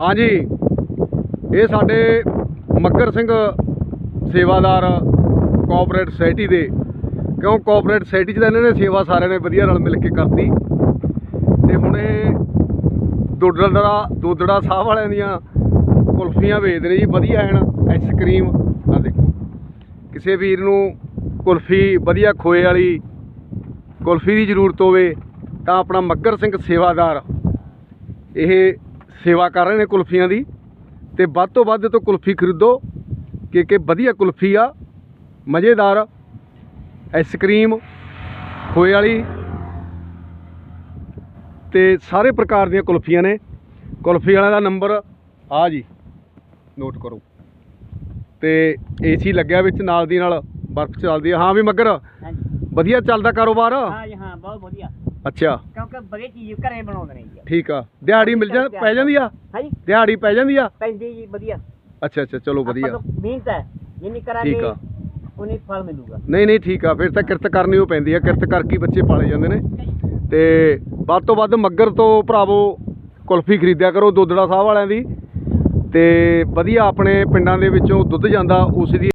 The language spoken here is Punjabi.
ਹਾਂਜੀ। ਇਹ ਸਾਡੇ ਮੱਕਰ ਸਿੰਘ ਸੇਵਾਦਾਰ ਕੋਆਪਰੇਟ ਸੋਸਾਇਟੀ ਦੇ, ਕਿਉਂ ਕੋਆਪਰੇਟ ਸੋਸਾਇਟੀ 'ਚ ਤਾਂ ਇਹਨਾਂ ਨੇ ਸੇਵਾ ਸਾਰਿਆਂ ਨੇ ਵਧੀਆ ਨਾਲ ਮਿਲ ਕੇ ਕਰਤੀ। ਤੇ ਹੁਣ ਇਹ ਦੋਦੜਾ ਦੋਦੜਾ ਸਾਹਿਬ ਵਾਲਿਆਂ ਦੀਆਂ ਕੁਲਫੀਆਂ ਵੇਚਦੇ ਨੇ ਜੀ, ਵਧੀਆ ਹਨ ਆਈਸਕ੍ਰੀਮ ਆ ਦੇਖੋ, ਕਿਸੇ ਵੀਰ ਨੂੰ ਕੁਲਫੀ ਵਧੀਆ ਖੋਏ ਵਾਲੀ ਕੁਲਫੀ ਦੀ ਜ਼ਰੂਰਤ ਹੋਵੇ ਤਾਂ ਆਪਣਾ ਮੱਗਰ ਸਿੰਘ ਸੇਵਾਦਾਰ, ਇਹ ਸੇਵਾ ਕਰ ਰਹੇ ਨੇ ਕੁਲਫੀਆਂ ਦੀ ਤੇ ਵੱਧ ਤੋਂ ਵੱਧ ਤੋਂ ਕੁਲਫੀ ਖਰੀਦੋ ਕਿ ਕਿ ਵਧੀਆ ਕੁਲਫੀ ਆ, ਮਜ਼ੇਦਾਰ ਆਈਸਕ੍ਰੀਮ ਖੋਏ ਵਾਲੀ ਤੇ ਸਾਰੇ ਪ੍ਰਕਾਰ ਦੀਆਂ ਕੁਲਫੀਆਂ ਨੇ। ਕੁਲਫੀ ਵਾਲਿਆਂ ਦਾ ਨੰਬਰ ਆ ਜੀ ਨੋਟ ਕਰੋ। ਤੇ ਏਸੀ ਲੱਗਿਆ ਵਿੱਚ ਨਾਲ ਦੀ ਨਾਲ ਬਰਫ਼ ਚੱਲਦੀ ਆ। ਹਾਂ ਵੀ ਮੱਗਰ ਵਧੀਆ ਚੱਲਦਾ ਕਾਰੋਬਾਰ? ਹਾਂ ਜੀ ਹਾਂ ਬਹੁਤ ਵਧੀਆ। ਅੱਛਾ। ਕਿਉਂਕਿ ਬੜੀ ਚੀਜ਼ ਘਰੇ ਬਣਾਉਂਦੇ ਨੇ ਜੀ। ਠੀਕ ਆ। ਦਿਹਾੜੀ ਮਿਲ ਜਾ ਪੈ ਜਾਂਦੀ ਆ? ਹਾਂਜੀ ਦਿਹਾੜੀ ਪੈ ਜਾਂਦੀ ਆ? ਪੈਂਦੀ ਜੀ ਵਧੀਆ। ਅੱਛਾ ਅੱਛਾ ਚਲੋ ਵਧੀਆ। ਮਿਹਨਤ ਹੈ। ਜਿੰਨੀ ਕਰਾਂਗੇ ਠੀਕ ਆ। ਉਨੀ ਫਲ ਮਿਲੂਗਾ। ਨਹੀਂ ਨਹੀਂ ਠੀਕ ਆ। ਫਿਰ ਤਾਂ ਕਿਰਤ ਕਰਨੀ ਉਹ ਪੈਂਦੀ ਆ। ਕਿਰਤ ਕਰਕੇ ਹੀ ਬੱਚੇ ਪਾਲੇ ਜਾਂਦੇ ਨੇ। ਤੇ ਵੱਧ ਤੋਂ ਵੱਧ ਮੱਗਰ ਤੋਂ ਭਰਾਵੋ ਕੁਲਫੀ ਖਰੀਦਿਆ ਕਰੋ ਦੁੱਧੜਾ ਸਾਹਿਬ ਵਾਲਿਆਂ ਦੀ। ਤੇ ਵਧੀਆ ਆਪਣੇ ਪਿੰਡਾਂ ਦੇ ਵਿੱਚੋਂ ਦੁੱਧ ਜਾਂਦਾ ਉਸ ਦੀ